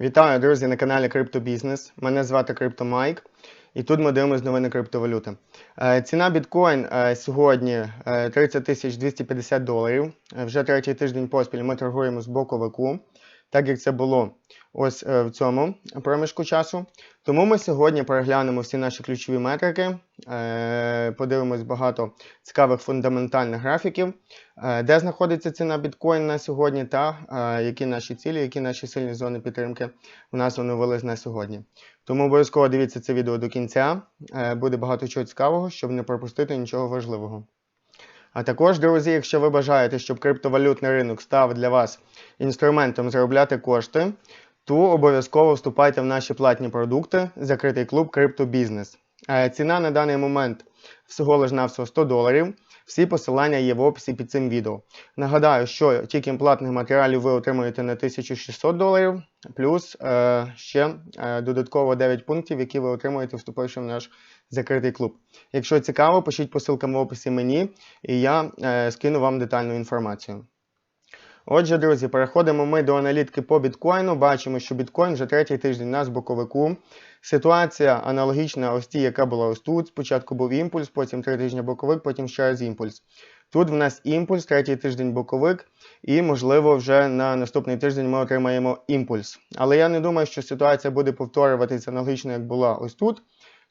Вітаю, друзі, на каналі Криптобізнес. Мене звати Криптомайк, І тут ми дивимося новини криптовалюти. Е, Ціна біткоін е, сьогодні е, 30 тисяч 250 доларів. Е, Вже третій тиждень поспіль ми торгуємо з боковику, так як це було ось е, в цьому проміжку часу. Тому ми сьогодні переглянемо всі наші ключові метрики, е, подивимось багато цікавих фундаментальних графіків, е, де знаходиться ціна біткоін на сьогодні, та які наші цілі, які наші сильні зони підтримки у нас оновились на сьогодні. Тому обов'язково дивіться це відео до кінця. Буде багато чого цікавого, щоб не пропустити нічого важливого. А також, друзі, якщо ви бажаєте, щоб криптовалютний ринок став для вас інструментом заробляти кошти, то обов'язково вступайте в наші платні продукти, закритий клуб Криптобізнес. Е, Ціна на даний момент всього лиш навсього 100 доларів. Всі посилання є в описі під цим відео. Нагадаю, що тільки платних матеріалів ви отримуєте на 1600 доларів, плюс е, ще е, додатково 9 пунктів, які ви отримуєте, вступивши в наш закритий клуб. Якщо цікаво, пишіть по ссылкам в описі мені, і я е, скину вам детальну інформацію. Отже, друзі, переходимо ми до аналітики по біткоїну. Бачимо, що біткоін вже третій тиждень у нас боковику. Ситуація аналогічна ось тій, яка була ось тут. Спочатку був імпульс, потім три тижні боковик, потім ще раз імпульс. Тут в нас імпульс, третій тиждень боковик, і, можливо, вже на наступний тиждень ми отримаємо імпульс. Але я не думаю, що ситуація буде повторюватися аналогічно, як була ось тут.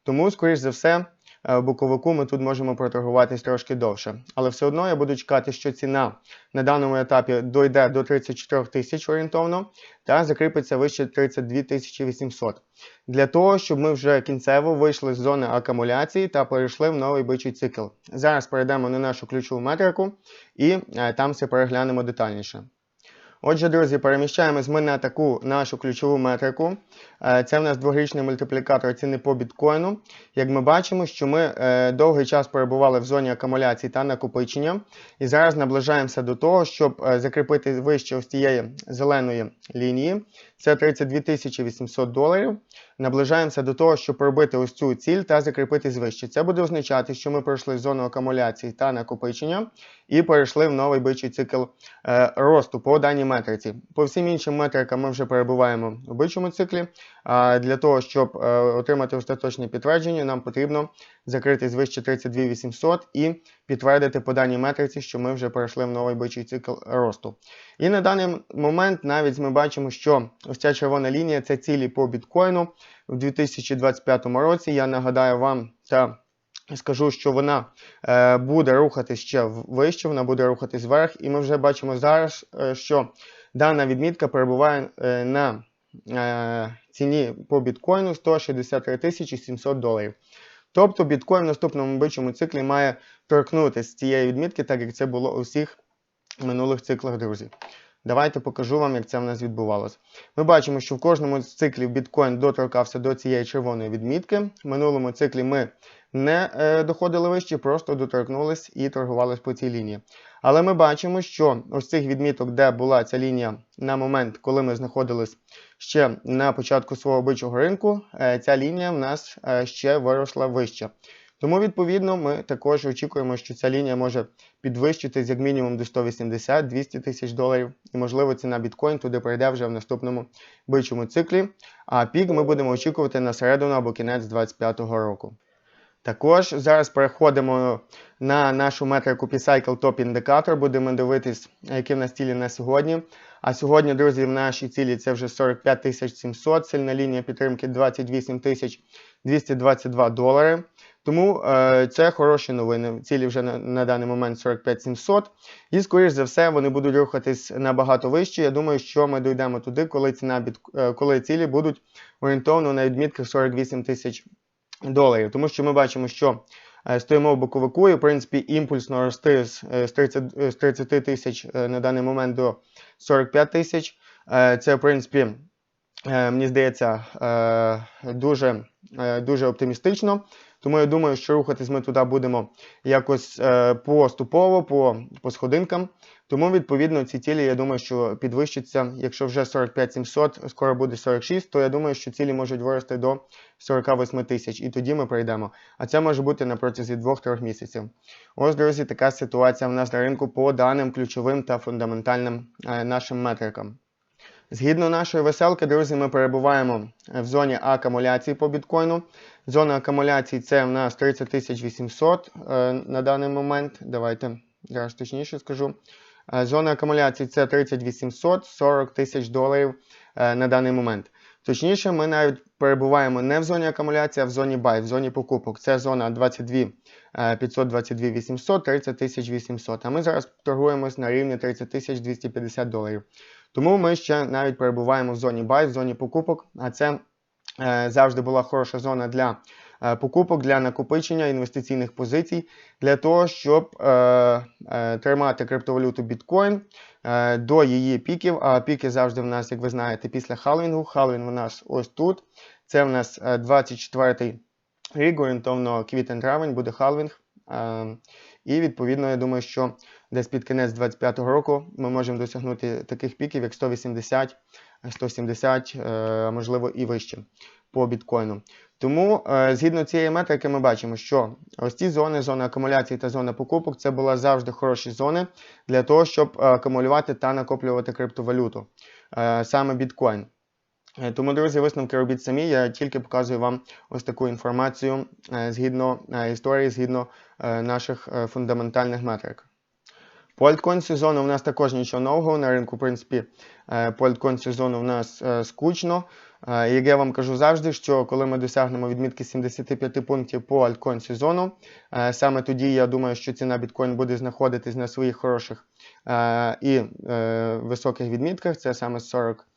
Тому, скоріш за все, е, боковику ми тут можемо проторгуватись трошки довше. Але все одно я буду чекати, що ціна на даному етапі дойде до 34 тисяч орієнтовно та закріпиться вище 32 тисячі 800. Для того, щоб ми вже кінцево вийшли з зони акумуляції та перейшли в новий бичий цикл. Зараз перейдемо на нашу ключову метрику і е, там все переглянемо детальніше. Отже, друзі, переміщаємось ми на таку нашу ключову метрику. Е, Це в нас дворічний мультиплікатор ціни по біткоїну. Як ми бачимо, що ми е, довгий час перебували в зоні акумуляції та накопичення, і зараз наближаємося до того, щоб е, закріпити вище ось цієї зеленої лінії. Це 32 800 доларів. Наближаємося до того, щоб пробити ось цю ціль та закріпитись вище. Це буде означати, що ми пройшли зону акумуляції та накопичення і перейшли в новий бичий цикл е, росту по даній метриці. По всім іншим метрикам ми вже перебуваємо у бичому циклі. А для того, щоб е, отримати остаточне підтвердження, нам потрібно закрити вище 32 800 і підтвердити по даній метриці, що ми вже перейшли в новий бичий цикл росту. І на даний момент навіть ми бачимо, що ось ця червона лінія це цілі по біткоїну в 2025 році. Я нагадаю вам та скажу, що вона е, буде рухатись ще вище, вона буде рухатись вверх, і ми вже бачимо зараз, е, що дана відмітка перебуває е, на ціні по біткоїну 163 тисячі 700 доларів. Тобто біткоін в наступному бичому циклі має торкнутися цієї відмітки, так як це було у всіх минулих циклах, друзі. Давайте покажу вам, як це в нас відбувалося. Ми бачимо, що в кожному з циклів біткоін доторкався до цієї червоної відмітки. В минулому циклі ми не е, доходили вище, просто доторкнулись і торгувались по цій лінії. Але ми бачимо, що ось цих відміток, де була ця лінія на момент, коли ми знаходились ще на початку свого бичого ринку, е, ця лінія в нас е, ще виросла вище. Тому, відповідно, ми також очікуємо, що ця лінія може підвищитись як мінімум до 180-200 тисяч доларів, і, можливо, ціна біткоін туди прийде вже в наступному бичому циклі. А пік ми будемо очікувати на середину або кінець 2025 року. Також зараз переходимо на нашу метрику P-Cycle Top Indicator. Будемо дивитись, які в нас цілі на сьогодні. А сьогодні, друзі, в нашій цілі це вже 45 700, сильна лінія підтримки 28 222 долари. Тому е, це хороші новини. Цілі вже на, на даний момент 45 700. І, скоріш за все, вони будуть рухатись набагато вище. Я думаю, що ми дійдемо туди, коли ціна бід, е, коли цілі будуть орієнтовно на відмітках 48 тисяч доларів. Тому що ми бачимо, що е, стоїмо в боковику, і в принципі імпульсно рости з, е, з 30 е, з 30 тисяч е, на даний момент до 45 тисяч. Е, Це, в принципі, е, мені здається, е, дуже, дуже оптимістично. Тому я думаю, що рухатись ми туди будемо якось е, поступово, по, по сходинкам. Тому, відповідно, ці цілі, я думаю, що підвищаться. Якщо вже 45 700, скоро буде 46, то я думаю, що цілі можуть вирости до 48 тисяч, і тоді ми прийдемо. А це може бути на протязі 2-3 місяців. Ось, друзі, така ситуація в нас на ринку по даним ключовим та фундаментальним е, нашим метрикам. Згідно нашої веселки, друзі, ми перебуваємо в зоні акумуляції по біткоїну. Зона акумуляції це в нас 30 800 е, на даний момент. Давайте зараз точніше скажу. Е, Зона акумуляції це 30 800, 40 тисяч доларів е, на даний момент. Точніше, ми навіть перебуваємо не в зоні акумуляції, а в зоні buy, в зоні покупок. Це зона 22 е, 500, 22 800, 30 800. А ми зараз торгуємось на рівні 30 250 доларів. Тому ми ще навіть перебуваємо в зоні buy, в зоні покупок, а це е, завжди була хороша зона для е, покупок, для накопичення інвестиційних позицій, для того, щоб е, тримати криптовалюту біткоін до її піків. А піки завжди в нас, як ви знаєте, після халвінгу. Халвінг у нас ось тут. Це в нас 24-й рік, орієнтовно квітень-травень буде халвінг. Е, і відповідно, я думаю, що десь під кінець 25-го року ми можемо досягнути таких піків, як 180, 170, е, можливо і вище по біткоїну. Тому, е, згідно цієї метрики, ми бачимо, що ось ці зони, зона акумуляції та зона покупок, це були завжди хороші зони для того, щоб е, акумулювати та накоплювати криптовалюту, саме біткоін. Тому, друзі, висновки робіть самі. Я тільки показую вам ось таку інформацію згідно історії, згідно наших фундаментальних метрик. По альткоін сезону в нас також нічого нового. На ринку, в принципі, е, по альткоін сезону в нас е, скучно. Е, Як я вам кажу завжди, що коли ми досягнемо відмітки 75 пунктів по альткоін сезону, саме тоді я думаю, що ціна біткоін буде знаходитись на своїх хороших і високих відмітках. Це саме 40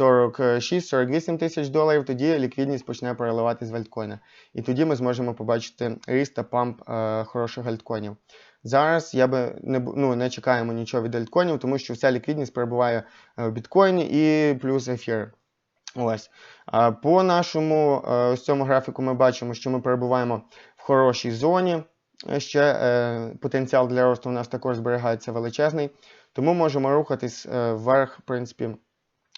46-48 тисяч доларів, тоді ліквідність почне переливатись в альткоїни. І тоді ми зможемо побачити ріст та памп хороших альткоїнів. Зараз я би не, ну, не чекаємо нічого від альткоїнів, тому що вся ліквідність перебуває е, в біткоїні і плюс ефір. Ось. По нашому е, ось цьому графіку ми бачимо, що ми перебуваємо в хорошій зоні. Е, Ще потенціал для росту у нас також зберігається величезний, тому можемо рухатись вверх, в принципі,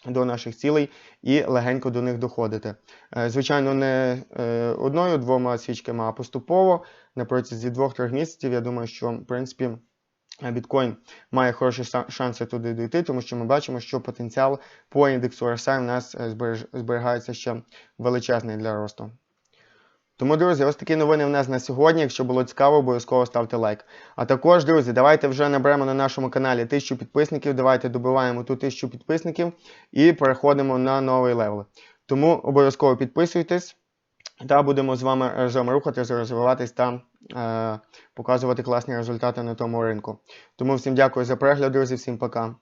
до наших цілей і легенько до них доходити. Е, Звичайно, не е, одною-двома свічками, а поступово на протязі 2-3 місяців. Я думаю, що в принципі біткоін має хороші шанси туди дійти, тому що ми бачимо, що потенціал по індексу RSI в нас е, зберігається ще величезний для росту. Тому, друзі, ось такі новини в нас на сьогодні. Якщо було цікаво, обов'язково ставте лайк. А також, друзі, давайте вже наберемо на нашому каналі 1000 підписників. Давайте добиваємо ту 1000 підписників і переходимо на новий левел. Тому обов'язково підписуйтесь та будемо з вами разом рухатися, розвиватись та е, показувати класні результати на тому ринку. Тому всім дякую за перегляд, друзі, всім пока.